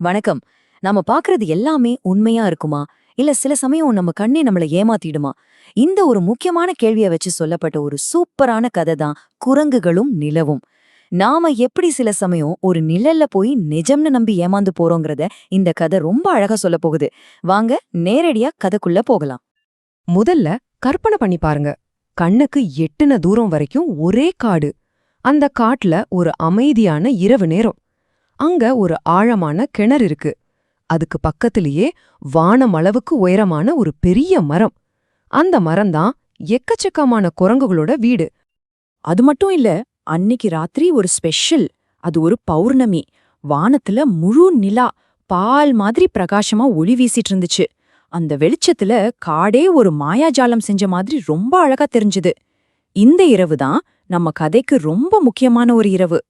வணக்கம். நாம பாக்குறது எல்லாமே உண்மையா இருக்குமா? இல்ல சில சமயம் நம்ம கண்ணே நம்மள ஏமாத்திடுமா? இந்த ஒரு முக்கியமான கேள்விய வச்சு சொல்லப்பட்ட ஒரு சூப்பரான கதை தான் குரங்குகளும் நிலவும். நாம எப்படி சில சமயம் ஒரு நிழல்ல போய் நிஜம்னு நம்பி ஏமாந்து போறோங்கிறத இந்த கதை ரொம்ப அழகா சொல்ல போகுது. வாங்க நேரடியா கதைக்குள்ள போகலாம். முதல்ல கற்பனை பண்ணி பாருங்க. கண்ணுக்கு எட்டுன தூரம் வரைக்கும் ஒரே காடு. அந்த காட்டுல ஒரு அமைதியான இரவு நேரம். அங்க ஒரு ஆழமான கிணறு இருக்கு. அதுக்கு பக்கத்திலேயே வானம் அளவுக்கு உயரமான ஒரு பெரிய மரம். அந்த மரம்தான் எக்கச்சக்கமான குரங்குகளோட வீடு. அது மட்டும் இல்ல அன்னிக்கு ராத்திரி ஒரு ஸ்பெஷல். அது ஒரு பௌர்ணமி. வானத்துல முழு நிலா பால் மாதிரி பிரகாசமா ஒளி வீசிட்டு இருந்துச்சு. அந்த வெளிச்சத்துல காடே ஒரு மாயாஜாலம் செஞ்ச மாதிரி ரொம்ப அழகா தெரிஞ்சுது. இந்த இரவு தான் நம்ம கதைக்கு ரொம்ப முக்கியமான ஒரு இரவு.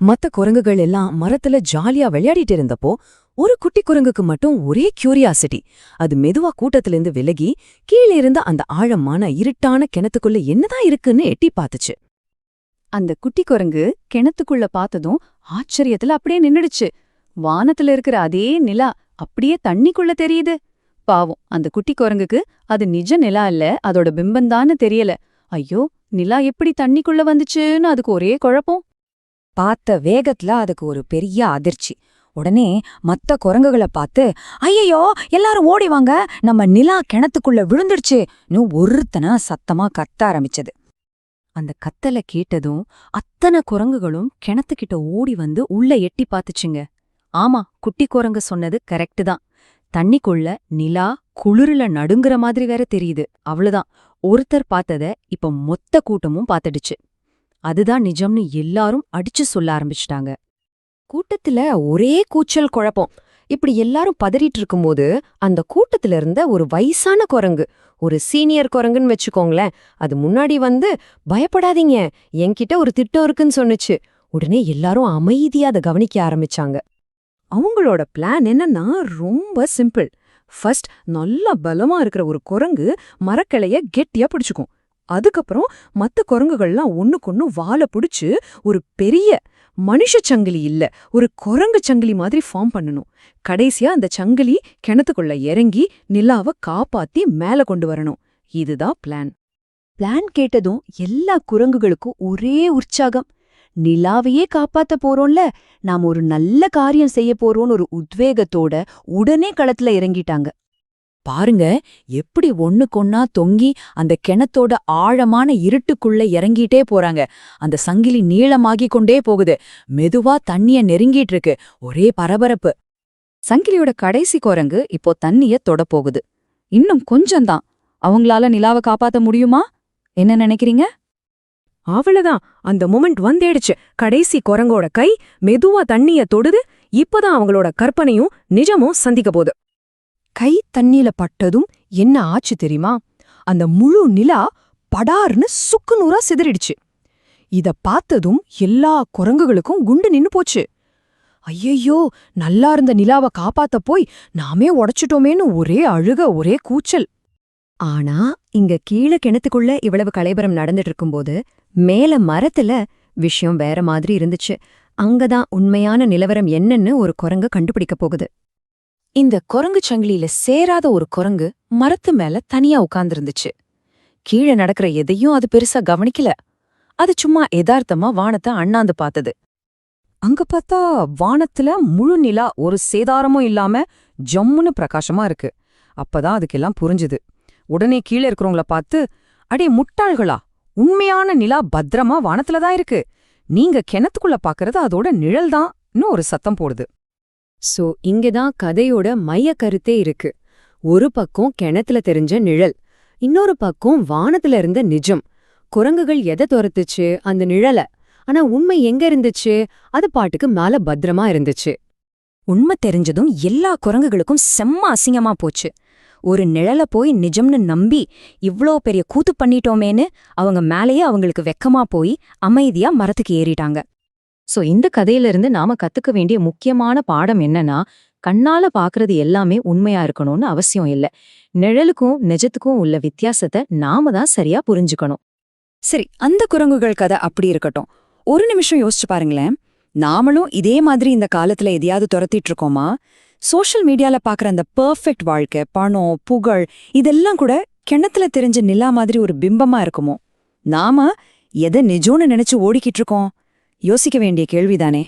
மத்த குரங்குகள் எல்லாம் மரத்துல ஜாலியா விளையாடிட்டு இருந்தப்போ ஒரு குட்டி குரங்குக்கு மட்டும் ஒரே கியூரியாசிட்டி அது மெதுவா கூட்டத்திலிருந்து விலகி கீழே இருந்த அந்த ஆழமான இருட்டான கிணத்துக்குள்ள என்னதான் இருக்குன்னு எட்டி பார்த்துச்சு. அந்த குட்டி குரங்கு கிணத்துக்குள்ள பார்த்ததும் ஆச்சரியத்துல அப்படியே நின்னுடுச்சு. வானத்துல இருக்கிற அதே நிலா அப்படியே தண்ணிக்குள்ள தெரியுது. பாவம் அந்த குட்டி குரங்குக்கு அது நிஜ நிலா இல்ல அதோட பிம்பந்தான்னு தெரியல. ஐயோ நிலா எப்படி தண்ணிக்குள்ள வந்துச்சுன்னு அதுக்கு ஒரே குழப்பம். பார்த்த வேகத்துல அதுக்கு ஒரு பெரிய அதிர்ச்சி. உடனே மத்த குரங்குகளை பார்த்து ஐயையோ எல்லாரும் ஓடி வாங்க. நம்ம நிலா கிணத்துக்குள்ள விழுந்துடுச்சுன்னு ஒருத்தனா சத்தமா கத்த ஆரம்பிச்சது. அந்த கத்தல கேட்டதும் அத்தனை குரங்குகளும் கிணத்துக்கிட்ட ஓடி வந்து உள்ள எட்டி பார்த்துச்சுங்க. ஆமா குட்டி குரங்கு சொன்னது கரெக்டு தான். தண்ணிக்குள்ள நிலா குளிருல நடுங்குற மாதிரி வேற தெரியுது. அவ்வளவுதான் ஒருத்தர் பார்த்தத இப்ப மொத்த கூட்டமும் பார்த்துடுச்சு. அதுதான் நிஜம்னு எல்லாரும் அடிச்சு சொல்ல ஆரம்பிச்சிட்டாங்க. கூட்டத்துல ஒரே கூச்சல் குழப்பம். இப்படி எல்லாரும் பதறிட்டு இருக்கும்போது அந்த கூட்டத்துல இருந்த ஒரு வயசான குரங்கு ஒரு சீனியர் குரங்குன்னு வச்சுக்கோங்களேன் அது முன்னாடி வந்து பயப்படாதீங்க என்கிட்ட ஒரு திட்டம் இருக்குன்னு சொன்னுச்சு. உடனே எல்லாரும் அமைதியா அதை கவனிக்க ஆரம்பிச்சாங்க. அவங்களோட பிளான் என்னன்னா ரொம்ப சிம்பிள். ஃபர்ஸ்ட் நல்லா பலமா இருக்கிற ஒரு குரங்கு மரக்கிளைய கெட்டியா பிடிச்சுக்கும். அதுக்கப்புறம் மத்த குரங்குகள்லாம் ஒண்ணுக்கொன்னு வாழை பிடிச்சு ஒரு பெரிய மனுஷ சங்கிலி இல்ல ஒரு குரங்கு சங்கிலி மாதிரி ஃபார்ம் பண்ணணும். கடைசியா அந்த சங்கிலி கிணத்துக்குள்ள இறங்கி நிலாவ காப்பாத்தி மேல கொண்டு வரணும். இதுதான் பிளான் பிளான் கேட்டதும் எல்லா குரங்குகளுக்கும் ஒரே உற்சாகம். நிலாவையே காப்பாத்த போறோம்ல நாம ஒரு நல்ல காரியம் செய்ய போறோம்னு ஒரு உத்வேகத்தோட உடனே களத்துல இறங்கிட்டாங்க. பாருங்க எப்படி ஒண்ணுக்கொன்னா தொங்கி அந்த கிணத்தோட ஆழமான இருட்டுக்குள்ள இறங்கிட்டே போறாங்க. அந்த சங்கிலி நீளமாகி கொண்டே போகுது. மெதுவா தண்ணிய நெருங்கிட்டு இருக்கு. ஒரே பரபரப்பு. சங்கிலியோட கடைசி குரங்கு இப்போ தண்ணிய தொடப்போகுது போகுது. இன்னும் கொஞ்சம்தான். அவங்களால நிலாவை காப்பாத்த முடியுமா? என்ன நினைக்கிறீங்க? அவ்வளவுதான். அந்த மொமெண்ட் வந்தேடுச்சு. கடைசி குரங்கோட கை மெதுவா தண்ணிய தொடுது. இப்பதான் அவங்களோட கற்பனையும் நிஜமும் சந்திக்க போகுது. கை தண்ணில பட்டதும் என்ன ஆச்சு தெரியுமா? அந்த முழு நிலா படார்னு சுக்கு நூறா சிதறிடுச்சு. இத பார்த்ததும் எல்லா குரங்குகளுக்கும் குண்டு நின்னு போச்சு. ஐயையோ நல்லா இருந்த நிலாவ காப்பாத்த போய் நாமே உடைச்சிட்டோமேன்னு ஒரே அழுக ஒரே கூச்சல். ஆனா இங்க கீழே கிணத்துக்குள்ள இவ்வளவு கலைபரம் நடந்துட்டு இருக்கும்போது மேல மரத்துல விஷயம் வேற மாதிரி இருந்துச்சு. அங்கதான் உண்மையான நிலவரம் என்னன்னு ஒரு குரங்கு கண்டுபிடிக்க போகுது. இந்த குரங்கு சங்கிலியில சேராத ஒரு குரங்கு மரத்து மேல தனியா உட்கார்ந்திருந்துச்சு. கீழே நடக்கிற எதையும் அது பெருசா கவனிக்கல. அது சும்மா எதார்த்தமா வானத்தை அண்ணாந்து பார்த்தது. அங்க பார்த்தா வானத்துல முழு நிலா ஒரு சேதாரமும் இல்லாம ஜம்முன்னு பிரகாசமா இருக்கு. அப்பதான் அதுக்கெல்லாம் புரிஞ்சுது. உடனே கீழே இருக்கிறவங்கள பார்த்து அடே முட்டாள்களா உண்மையான நிலா பத்திரமா வானத்துல தான் இருக்கு. நீங்க கிணத்துக்குள்ள பாக்குறது அதோட நிழல் தான்னு ஒரு சத்தம் போடுது. சோ இங்கதான் கதையோட மைய கருத்தே இருக்கு. ஒரு பக்கம் கிணத்துல தெரிஞ்ச நிழல் இன்னொரு பக்கம் வானத்துல இருந்த நிஜம். குரங்குகள் எதை துரத்துச்சு? அந்த நிழல. ஆனா உண்மை எங்க இருந்துச்சு? அது பாட்டுக்கு மேல பத்திரமா இருந்துச்சு. உண்மை தெரிஞ்சதும் எல்லா குரங்குகளுக்கும் செம்ம அசிங்கமா போச்சு. ஒரு நிழல போய் நிஜம்னு நம்பி இவ்ளோ பெரிய கூத்து பண்ணிட்டோமேன்னு அவங்க மேலேயே அவங்களுக்கு வெக்கமா போய் அமைதியா மரத்துக்கு ஏறிட்டாங்க. சோ இந்த கதையிலிருந்து நாம கத்துக்க வேண்டிய முக்கியமான பாடம் என்னன்னா கண்ணால பாக்குறது எல்லாமே உண்மையா இருக்கணும்னு அவசியம் இல்ல. நிழலுக்கும் நிஜத்துக்கும் உள்ள வித்தியாசத்தை நாம தான் சரியா புரிஞ்சுக்கணும். சரி அந்த குரங்குகள் கதை அப்படி இருக்கட்டும். ஒரு நிமிஷம் யோசிச்சு பாருங்களேன். நாமளும் இதே மாதிரி இந்த காலத்துல எதையாவது துரத்திட்டு இருக்கோமா? சோஷியல் மீடியால பாக்குற அந்த பெர்ஃபெக்ட் வாழ்க்கை பணம் புகழ் இதெல்லாம் கூட கிணத்துல தெரிஞ்ச நிலா மாதிரி ஒரு பிம்பமா இருக்குமோ? நாம எதை நிஜம்னு நினைச்சு ஓடிக்கிட்டு இருக்கோம்? யோசிக்க வேண்டிய கேள்விதானே?